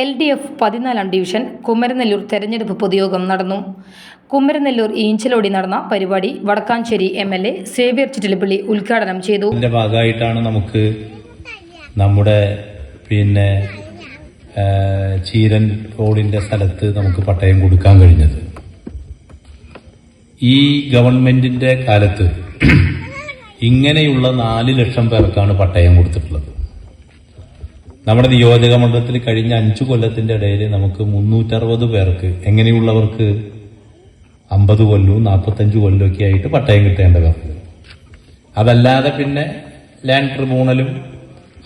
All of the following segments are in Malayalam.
എൽ ഡി എഫ് പതിനാലാം ഡിവിഷൻ കുമരനെല്ലൂർ തെരഞ്ഞെടുപ്പ് പൊതുയോഗം നടന്നു. കുമരനെല്ലൂർ ഈഞ്ചലോടി നടന്ന പരിപാടി Wadakkanchery M L A Xavier Chittilappilly ഉദ്ഘാടനം ചെയ്തു. ഭാഗമായിട്ടാണ് നമുക്ക് നമ്മുടെ പിന്നെ ചീരൻ റോഡിന്റെ സ്ഥലത്ത് നമുക്ക് പട്ടയം കൊടുക്കാൻ കഴിഞ്ഞത്. ഈ ഗവൺമെന്റിന്റെ കാലത്ത് ഇങ്ങനെയുള്ള നാല് ലക്ഷം പേർക്കാണ് പട്ടയം കൊടുത്തിട്ടുള്ളത്. നമ്മുടെ നിയോജക മണ്ഡലത്തിൽ കഴിഞ്ഞ അഞ്ചു കൊല്ലത്തിന്റെ ഇടയിൽ നമുക്ക് മുന്നൂറ്ററുപത് പേർക്ക് എങ്ങനെയുള്ളവർക്ക് അമ്പത് കൊല്ലവും നാൽപ്പത്തഞ്ച് കൊല്ലവും ഒക്കെ ആയിട്ട് പട്ടയം കിട്ടേണ്ടതാണ് അതല്ലാതെ പിന്നെ ലാൻഡ് ട്രിബ്യൂണലും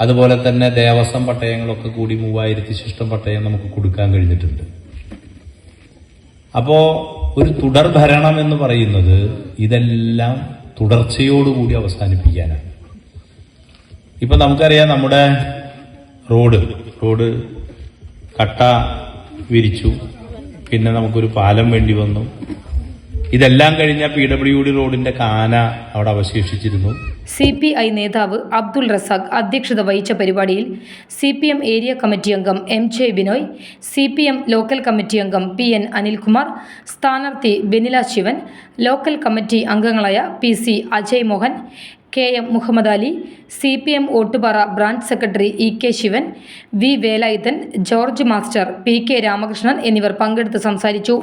അതുപോലെ തന്നെ ദേവസ്വം പട്ടയങ്ങളൊക്കെ കൂടി മൂവായിരത്തി ശിഷ്ടം പട്ടയം നമുക്ക് കൊടുക്കാൻ കഴിഞ്ഞിട്ടുണ്ട്. അപ്പോ ഒരു തുടർ ഭരണം എന്ന് പറയുന്നത് ഇതെല്ലാം തുടർച്ചയോടുകൂടി അവസാനിപ്പിക്കാനാണ്. ഇപ്പൊ നമുക്കറിയാം നമ്മുടെ റോഡ്. റോഡ് കട്ട വിരിച്ചു. പിന്നെ നമുക്കൊരു പാലം വേണ്ടി വന്നു. ഇതെല്ലാം കഴിഞ്ഞ പി ഡബ്ല്യു ഡി റോഡിന്റെ കാന അവിടെ അവശേഷിച്ചിരുന്നു. സി പി ഐ നേതാവ് അബ്ദുൾ റസാഖ് അധ്യക്ഷത വഹിച്ച പരിപാടിയിൽ C P M area committee അംഗം M J Binoy C P M local committee അംഗം പി എൻ അനിൽകുമാർ സ്ഥാനാർത്ഥി ബെനില ശിവൻ ലോക്കൽ കമ്മിറ്റി അംഗങ്ങളായ P C Ajay Mohan K M Muhammad Ali C P M Ottupara branch secretary E K Sivan V Velayudhan George master P K Ramakrishnan എന്നിവർ പങ്കെടുത്ത് സംസാരിച്ചു.